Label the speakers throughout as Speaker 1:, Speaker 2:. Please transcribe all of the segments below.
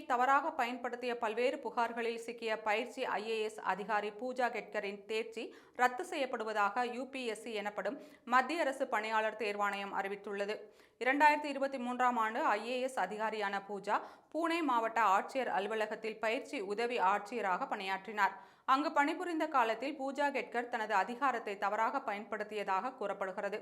Speaker 1: பதவியை தவறாக பயன்படுத்திய பல்வேறு புகார்களில் சிக்கிய பயிற்சி ஐஏஎஸ் அதிகாரி பூஜா கெட்கரின் தேர்ச்சி ரத்து செய்யப்படுவதாக யுபிஎஸ்சி எனப்படும் மத்திய அரசு பணியாளர் தேர்வாணையம் அறிவித்துள்ளது. இரண்டாயிரத்தி இருபத்தி மூன்றாம் ஆண்டு ஐஏஎஸ் அதிகாரியான பூஜா பூனே மாவட்ட ஆட்சியர் அலுவலகத்தில் பயிற்சி உதவி ஆட்சியராக பணியாற்றினார். அங்கு பணிபுரிந்த காலத்தில் பூஜா கெட்கர் தனது அதிகாரத்தை தவறாக பயன்படுத்தியதாக கூறப்படுகிறது.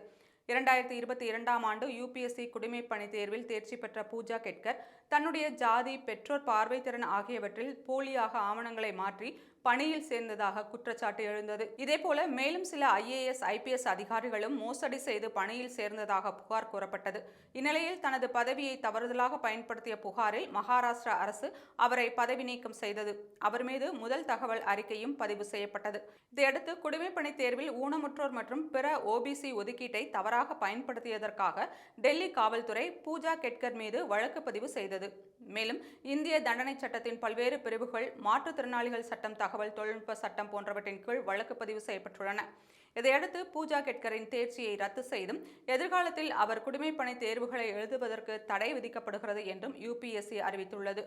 Speaker 1: இரண்டாயிரத்தி இருபத்தி இரண்டாம் ஆண்டு யூபிஎஸ்சி குடிமைப்பணி தேர்வில் தேர்ச்சி பெற்ற பூஜா கெட்கர் தன்னுடைய ஜாதி பெற்றோர் பார்வை திறன் ஆகியவற்றில் போலியாக ஆவணங்களை மாற்றி பணியில் சேர்ந்ததாக குற்றச்சாட்டு எழுந்தது. இதேபோல மேலும் சில ஐஏஎஸ் ஐபிஎஸ் அதிகாரிகளும் மோசடி செய்து பணியில் சேர்ந்ததாக புகார் கூறப்பட்டது. இந்நிலையில் தனது பதவியை தவறுதலாக பயன்படுத்திய புகாரில் மகாராஷ்டிரா அரசு அவரை பதவி நீக்கம் செய்தது. அவர் மீது முதல் தகவல் அறிக்கை அறிக்கையும் பதிவு செய்யப்பட்டது. இதையடுத்து குடிமைப்பணி தேர்வில் ஊனமுற்றோர் மற்றும் பிற ஓபிசி ஒதுக்கீட்டை தவறாக பயன்படுத்தியதற்காக டெல்லி காவல்துறை பூஜா கெட்கர் மீது வழக்கு பதிவு செய்தது. மேலும் இந்திய தண்டனை சட்டத்தின் பல்வேறு பிரிவுகள் மாற்றுத்திறனாளிகள் சட்டம் தகவல் தொழில்நுட்ப சட்டம் போன்றவற்றின் கீழ் வழக்கு பதிவு செய்யப்பட்டுள்ளன. இதையடுத்து பூஜா கெட்கரின் தேர்ச்சியை ரத்து செய்தும் எதிர்காலத்தில் அவர் குடிமைப்பணி தேர்வுகளை எழுதுவதற்கு தடை விதிக்கப்படுகிறது என்றும் யுபிஎஸ்சி அறிவித்துள்ளது.